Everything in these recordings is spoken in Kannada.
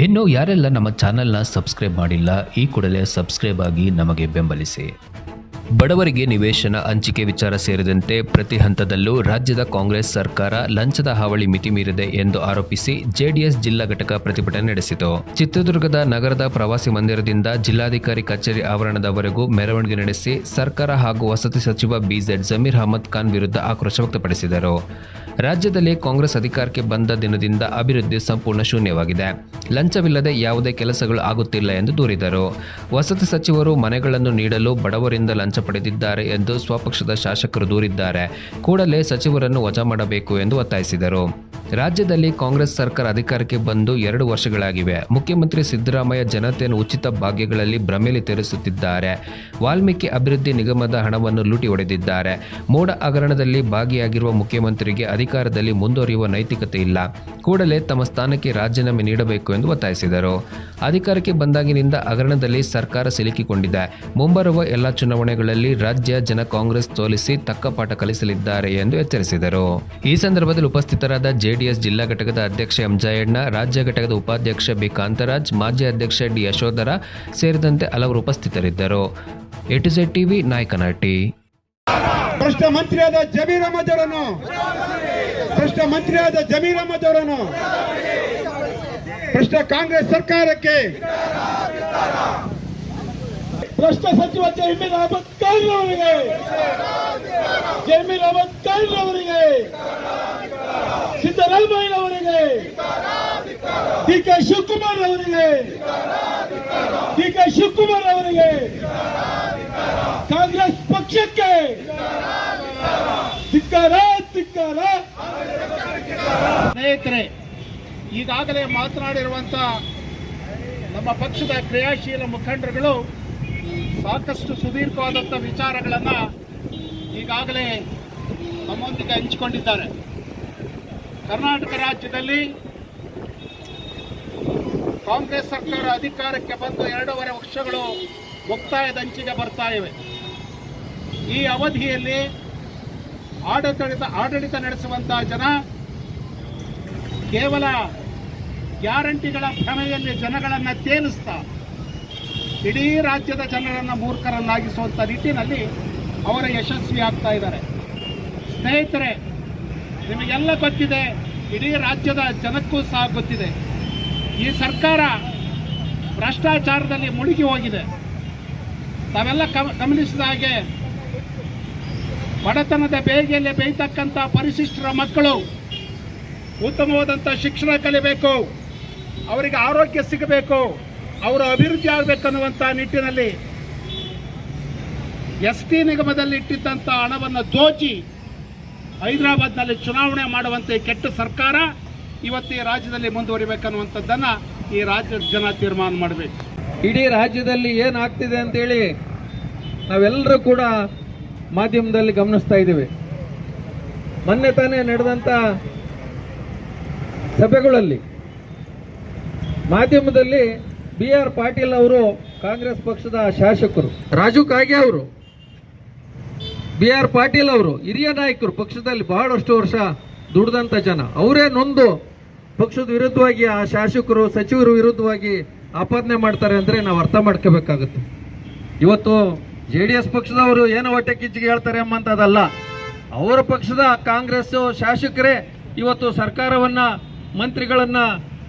ಇನ್ನು ಯಾರೆಲ್ಲ ನಮ್ಮ ಚಾನೆಲ್ನ ಸಬ್ಸ್ಕ್ರೈಬ್ ಮಾಡಿಲ್ಲ, ಈ ಕೂಡಲೇ ಸಬ್ಸ್ಕ್ರೈಬ್ ಆಗಿ ನಮಗೆ ಬೆಂಬಲಿಸಿ. ಬಡವರಿಗೆ ನಿವೇಶನ, ಹಂಚಿಕೆ ವಿಚಾರ ಸೇರಿದಂತೆ ಪ್ರತಿ ಹಂತದಲ್ಲೂ ರಾಜ್ಯದ ಕಾಂಗ್ರೆಸ್ ಸರ್ಕಾರ ಲಂಚದ ಹಾವಳಿ ಮಿತಿ ಮೀರಿದೆ ಎಂದು ಆರೋಪಿಸಿ ಜೆಡಿಎಸ್ ಜಿಲ್ಲಾ ಘಟಕ ಪ್ರತಿಭಟನೆ ನಡೆಸಿತು. ಚಿತ್ರದುರ್ಗದ ನಗರದ ಪ್ರವಾಸಿ ಮಂದಿರದಿಂದ ಜಿಲ್ಲಾಧಿಕಾರಿ ಕಚೇರಿ ಆವರಣದವರೆಗೂ ಮೆರವಣಿಗೆ ನಡೆಸಿ ಸರ್ಕಾರ ಹಾಗೂ ವಸತಿ ಸಚಿವ ಬಿಜೆಡ್ ಜಮೀರ್ ಅಹಮದ್ ಖಾನ್ ವಿರುದ್ಧ ಆಕ್ರೋಶ ವ್ಯಕ್ತಪಡಿಸಿದರು. ರಾಜ್ಯದಲ್ಲಿ ಕಾಂಗ್ರೆಸ್ ಅಧಿಕಾರಕ್ಕೆ ಬಂದ ದಿನದಿಂದ ಅಭಿವೃದ್ಧಿ ಸಂಪೂರ್ಣ ಶೂನ್ಯವಾಗಿದೆ. ಲಂಚವಿಲ್ಲದೆ ಯಾವುದೇ ಕೆಲಸಗಳು ಆಗುತ್ತಿಲ್ಲ ಎಂದು ದೂರಿದರು. ವಸತಿ ಸಚಿವರು ಮನೆಗಳನ್ನು ನೀಡಲು ಬಡವರಿಂದ ಲಂಚ ಪಡೆದಿದ್ದಾರೆ ಎಂದು ಸ್ವಪಕ್ಷದ ಶಾಸಕರು ದೂರಿದ್ದಾರೆ. ಕೂಡಲೇ ಸಚಿವರನ್ನು ವಜಾ ಮಾಡಬೇಕು ಎಂದು ಒತ್ತಾಯಿಸಿದರು. ರಾಜ್ಯದಲ್ಲಿ ಕಾಂಗ್ರೆಸ್ ಸರ್ಕಾರ ಅಧಿಕಾರಕ್ಕೆ ಬಂದು ಎರಡು ವರ್ಷಗಳಾಗಿವೆ. ಮುಖ್ಯಮಂತ್ರಿ ಸಿದ್ದರಾಮಯ್ಯ ಜನತೆಯನ್ನು ಉಚಿತ ಭಾಗ್ಯಗಳಲ್ಲಿ ಭ್ರಮೆಯಲ್ಲಿ ತೆರೆಸುತ್ತಿದ್ದಾರೆ. ವಾಲ್ಮೀಕಿ ಅಭಿವೃದ್ಧಿ ನಿಗಮದ ಹಣವನ್ನು ಲೂಟಿ ಹೊಡೆದಿದ್ದಾರೆ. ಮೋಡ ಹಗರಣದಲ್ಲಿ ಭಾಗಿಯಾಗಿರುವ ಮುಖ್ಯಮಂತ್ರಿಗೆ ಅಧಿಕಾರದಲ್ಲಿ ಮುಂದುವರಿಯುವ ನೈತಿಕತೆ ಇಲ್ಲ. ಕೂಡಲೇ ತಮ್ಮ ಸ್ಥಾನಕ್ಕೆ ರಾಜೀನಾಮೆ ನೀಡಬೇಕು ಎಂದು ಒತ್ತಾಯಿಸಿದರು. ಅಧಿಕಾರಕ್ಕೆ ಬಂದಾಗಿನಿಂದ ಹಗರಣದಲ್ಲಿ ಸರ್ಕಾರ ಸಿಲುಕಿಕೊಂಡಿದೆ. ಮುಂಬರುವ ಎಲ್ಲ ಚುನಾವಣೆಗಳಲ್ಲಿ ರಾಜ್ಯ ಜನ ಕಾಂಗ್ರೆಸ್ ಸೋಲಿಸಿ ತಕ್ಕ ಪಾಠ ಕಲಿಸಲಿದ್ದಾರೆ ಎಂದು ಎಚ್ಚರಿಸಿದರು. ಈ ಸಂದರ್ಭದಲ್ಲಿ ಉಪಸ್ಥಿತರಾದ ಜೆಡಿಎಸ್ ಜಿಲ್ಲಾ ಘಟಕದ ಅಧ್ಯಕ್ಷ ಎಂ ಜಯಣ್ಣ, ರಾಜ್ಯ ಘಟಕದ ಉಪಾಧ್ಯಕ್ಷ ಬಿ ಕಾಂತರಾಜ್, ಮಾಜಿ ಅಧ್ಯಕ್ಷ ಡಿ ಯಶೋಧರ ಸೇರಿದಂತೆ ಹಲವರು ಉಪಸ್ಥಿತರಿದ್ದರು. ಎಟಿಸೆಡ್ ಟಿವಿ ನಾಯಕನಹಟ್ಟಿ ಭ್ರಷ್ಟ ಮಂತ್ರಿಯಾದ ಜಮೀರ್ ಅಹಮದ್ ಅವರನ್ನು. ಭ್ರಷ್ಟ ಮಂತ್ರಿಯಾದ ಜಮೀರ್ ಅಹಮದ್ ಅವರನ್ನು. ಭ್ರಷ್ಟ ಕಾಂಗ್ರೆಸ್ ಸರ್ಕಾರಕ್ಕೆ. ಭ್ರಷ್ಟ ಸಚಿವ ಜಮೀರ್ ಅಹಮದ್ ಖಾನ್ ಅವರಿಗೆ ಜಮೀರ್ ಅಹಮದ್ ಖಾನ್ ಅವರಿಗೆ ಅವರಿಗೆ ಡಿ ಕೆ ಶಿವಕುಮಾರ್ ಅವರಿಗೆ ಡಿ ಕೆ ಶಿವಕುಮಾರ್ ಅವರಿಗೆ ಕಾಂಗ್ರೆಸ್ ಪಕ್ಷಕ್ಕೆ. ಧಿಕ್ಕಾರ ಧಿಕ್ಕಾರ. ಸ್ನೇಹಿತರೆ, ಈಗಾಗಲೇ ಮಾತನಾಡಿರುವಂತ ನಮ್ಮ ಪಕ್ಷದ ಕ್ರಿಯಾಶೀಲ ಮುಖಂಡರುಗಳು ಸಾಕಷ್ಟು ಸುದೀರ್ಘವಾದಂಥ ವಿಚಾರಗಳನ್ನು ಈಗಾಗಲೇ ನಮ್ಮೊಂದಿಗೆ ಹಂಚಿಕೊಂಡಿದ್ದಾರೆ. ಕರ್ನಾಟಕ ರಾಜ್ಯದಲ್ಲಿ ಕಾಂಗ್ರೆಸ್ ಸರ್ಕಾರ ಅಧಿಕಾರಕ್ಕೆ ಬಂದು ಎರಡೂವರೆ ವರ್ಷಗಳು ಮುಕ್ತಾಯದ ಅಂಚಿಗೆ ಬರ್ತಾ ಇವೆ. ಈ ಅವಧಿಯಲ್ಲಿ ಆಡಳಿತ ಆಡಳಿತ ನಡೆಸುವಂತಹ ಜನ ಕೇವಲ ಗ್ಯಾರಂಟಿಗಳ ಭ್ರಮೆಯಲ್ಲಿ ಜನಗಳನ್ನು ತೇಲಿಸ್ತಾ ಇಡೀ ರಾಜ್ಯದ ಜನರನ್ನು ಮೂರ್ಖರನ್ನಾಗಿಸುವಂಥ ನಿಟ್ಟಿನಲ್ಲಿ ಅವರ ಯಶಸ್ವಿ ಆಗ್ತಾ ಇದ್ದಾರೆ. ಸ್ನೇಹಿತರೆ ನಿಮಗೆಲ್ಲ ಗೊತ್ತಿದೆ, ಇಡೀ ರಾಜ್ಯದ ಜನಕ್ಕೂ ಸಹ ಗೊತ್ತಿದೆ. ಈ ಸರ್ಕಾರ ಭ್ರಷ್ಟಾಚಾರದಲ್ಲಿ ಮುಳುಗಿ ಹೋಗಿದೆ. ತಾವೆಲ್ಲ ಗಮನಿಸಿದ ಹಾಗೆ, ಬಡತನದ ಬೇಗೆಯಲ್ಲಿ ಬೇಯ್ತಕ್ಕಂಥ ಪರಿಶಿಷ್ಟರ ಮಕ್ಕಳು, ಉತ್ತಮವಾದಂಥ ಶಿಕ್ಷಣ ಕಲಿಬೇಕು, ಅವರಿಗೆ ಆರೋಗ್ಯ ಸಿಗಬೇಕು, ಅವರು ಅಭಿವೃದ್ಧಿ ಆಗಬೇಕನ್ನುವಂಥ ನಿಟ್ಟಿನಲ್ಲಿ ಎಸ್ ಟಿ ನಿಗಮದಲ್ಲಿ ಇಟ್ಟಿದ್ದಂಥ ಹಣವನ್ನು ದೋಚಿ ಹೈದರಾಬಾದ್ನಲ್ಲಿ ಚುನಾವಣೆ ಮಾಡುವಂತೆ ಕೆಟ್ಟ ಸರ್ಕಾರ ಇವತ್ತು ಈ ರಾಜ್ಯದಲ್ಲಿ ಮುಂದುವರಿಬೇಕನ್ನುವಂಥದ್ದನ್ನು ಈ ರಾಜ್ಯದ ಜನ ತೀರ್ಮಾನ ಮಾಡಬೇಕು. ಇಡೀ ರಾಜ್ಯದಲ್ಲಿ ಏನಾಗ್ತಿದೆ ಅಂತೇಳಿ ನಾವೆಲ್ಲರೂ ಕೂಡ ಮಾಧ್ಯಮದಲ್ಲಿ ಗಮನಿಸ್ತಾ ಇದ್ದೀವಿ. ಮೊನ್ನೆ ತಾನೇ ನಡೆದಂಥ ಸಭೆಗಳಲ್ಲಿ ಮಾಧ್ಯಮದಲ್ಲಿ ಬಿ ಆರ್ ಪಾಟೀಲ್ ಅವರು ಕಾಂಗ್ರೆಸ್ ಪಕ್ಷದ ಶಾಸಕರು, ರಾಜು ಕಾಗೆ ಅವರು ಬಿ ಆರ್ ಪಾಟೀಲ್ ಅವರು ಹಿರಿಯ ನಾಯಕರು, ಪಕ್ಷದಲ್ಲಿ ಬಹಳಷ್ಟು ವರ್ಷ ದುಡ್ದಂಥ ಜನ. ಅವರೇ ನೊಂದು ಪಕ್ಷದ ವಿರುದ್ಧವಾಗಿ, ಆ ಶಾಸಕರು, ಸಚಿವರು ವಿರುದ್ಧವಾಗಿ ಆಪಾದನೆ ಮಾಡ್ತಾರೆ ಅಂದರೆ ನಾವು ಅರ್ಥ ಮಾಡ್ಕೋಬೇಕಾಗುತ್ತೆ. ಇವತ್ತು ಜೆ ಡಿ ಎಸ್ ಪಕ್ಷದವರು ಏನು ಹೊಟ್ಟೆ ಕಿಚ್ಚಿಗೆ ಹೇಳ್ತಾರೆ ಎಂಬಂಥದ್ದಲ್ಲ. ಅವರ ಪಕ್ಷದ ಕಾಂಗ್ರೆಸ್ ಶಾಸಕರೇ ಇವತ್ತು ಸರ್ಕಾರವನ್ನ, ಮಂತ್ರಿಗಳನ್ನು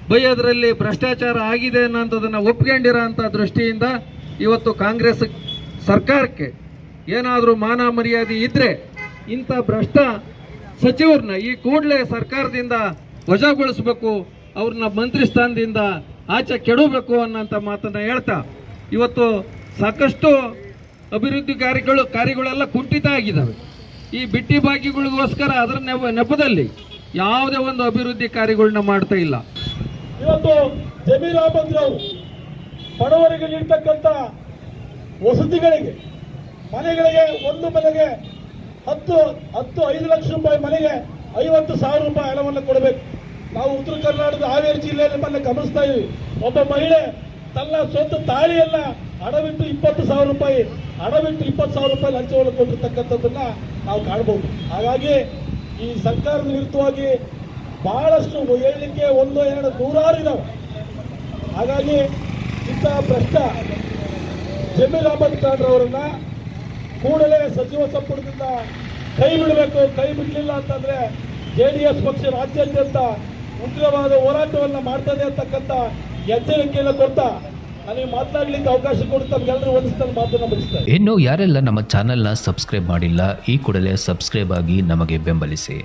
ಬೈಯೋದ್ರಲ್ಲಿ ಭ್ರಷ್ಟಾಚಾರ ಆಗಿದೆ ಅನ್ನೋಂಥದ್ದನ್ನು ಒಪ್ಕೊಂಡಿರೋ ಅಂಥ ದೃಷ್ಟಿಯಿಂದ ಇವತ್ತು ಕಾಂಗ್ರೆಸ್ ಸರ್ಕಾರಕ್ಕೆ ಏನಾದರೂ ಮಾನ ಮರ್ಯಾದೆ ಇದ್ರೆ ಇಂಥ ಭ್ರಷ್ಟ ಸಚಿವರನ್ನ ಈ ಕೂಡಲೇ ಸರ್ಕಾರದಿಂದ ವಜಾಗೊಳಿಸ್ಬೇಕು ಅವ್ರನ್ನ ಮಂತ್ರಿ ಸ್ಥಾನದಿಂದ ಆಚೆ ಕೆಡಬೇಕು ಅನ್ನೋಂಥ ಮಾತನ್ನು ಹೇಳ್ತಾ, ಇವತ್ತು ಸಾಕಷ್ಟು ಅಭಿವೃದ್ಧಿ ಕಾರ್ಯಗಳು, ಕಾರ್ಯಗಳೆಲ್ಲ ಕುಂಠಿತ ಆಗಿದ್ದಾವೆ. ಈ ಬಿಟ್ಟಿ ಬಾಕಿಗಳಿಗೋಸ್ಕರ ಅದರ ನೆಪ, ನೆಪದಲ್ಲಿ ಯಾವುದೇ ಒಂದು ಅಭಿವೃದ್ಧಿ ಕಾರ್ಯಗಳನ್ನ ಮಾಡ್ತಾ ಇಲ್ಲ. ಇವತ್ತು ಜಮೀರ್ ಅಹಮದ್ ಬಡವರಿಗೆ ನೀಡ್ತಕ್ಕಂಥ ವಸತಿಗಳಿಗೆ ಮನೆಗಳಿಗೆ ಒಂದು ಮನೆಗೆ ಹತ್ತು ಹತ್ತು, ಐದು ಲಕ್ಷ ರೂಪಾಯಿ ಮನೆಗೆ ಐವತ್ತು ಸಾವಿರ ರೂಪಾಯಿ ಹಣವನ್ನು ಕೊಡಬೇಕು. ನಾವು ಉತ್ತರ ಕರ್ನಾಟಕದ ಹಾವೇರಿ ಜಿಲ್ಲೆಯಲ್ಲಿ ಮೊನ್ನೆ ಗಮನಿಸ್ತಾ ಇದ್ವಿ. ಒಬ್ಬ ಮಹಿಳೆ ತನ್ನ ಸ್ವಂತ ತಾಳಿಯನ್ನ ಹಣವಿಟ್ಟು ಇಪ್ಪತ್ತು ಸಾವಿರ ರೂಪಾಯಿ ಹಣವಿಟ್ಟು ಇಪ್ಪತ್ತು ಸಾವಿರ ರೂಪಾಯಿ ಲಂಚವನ್ನು ಕೊಟ್ಟಿರ್ತಕ್ಕಂಥದ್ದನ್ನ ನಾವು ಕಾಣ್ಬೋದು. ಹಾಗಾಗಿ ಈ ಸರ್ಕಾರದ ವಿರುದ್ಧವಾಗಿ ಬಹಳಷ್ಟು ಹೇಳಲಿಕ್ಕೆ ಒಂದು, ಎರಡು, ನೂರಾರು ಇದಾವೆ. ಹಾಗಾಗಿ ಇಂತಹ ಭ್ರಷ್ಟ ಜಮೀರ್ ಅಹಮದ್ ಖಾನ್ ಕೂಡಲೇ ಸಚಿವ ಸಂಪುಟದಿಂದ ಕೈ ಬಿಡಬೇಕು, ಕೈ ಬಿಡಲಿಲ್ಲ ಅಂತಂದ್ರೆ ಜೆ ಡಿ ಎಸ್ ಪಕ್ಷ ರಾಜ್ಯಾದ್ಯಂತ ಉಗ್ರವಾದ ಹೋರಾಟವನ್ನು ಮಾಡ್ತದೆ ಅಂತಕ್ಕಂಥ ಎಚ್ಚರಿಕೆಯನ್ನು ಕೊಡ್ತಾ ಅವಕಾಶ ಇನ್ನು ಯಾರೆಲ್ಲ ನಮ್ಮ ಚಾನೆಲ್ನ ಸಬ್ಸ್ಕ್ರೈಬ್ ಮಾಡಿಲ್ಲ, ಈ ಕೂಡಲೇ ಸಬ್ಸ್ಕ್ರೈಬ್ ಆಗಿ ನಮಗೆ ಬೆಂಬಲಿಸಿ.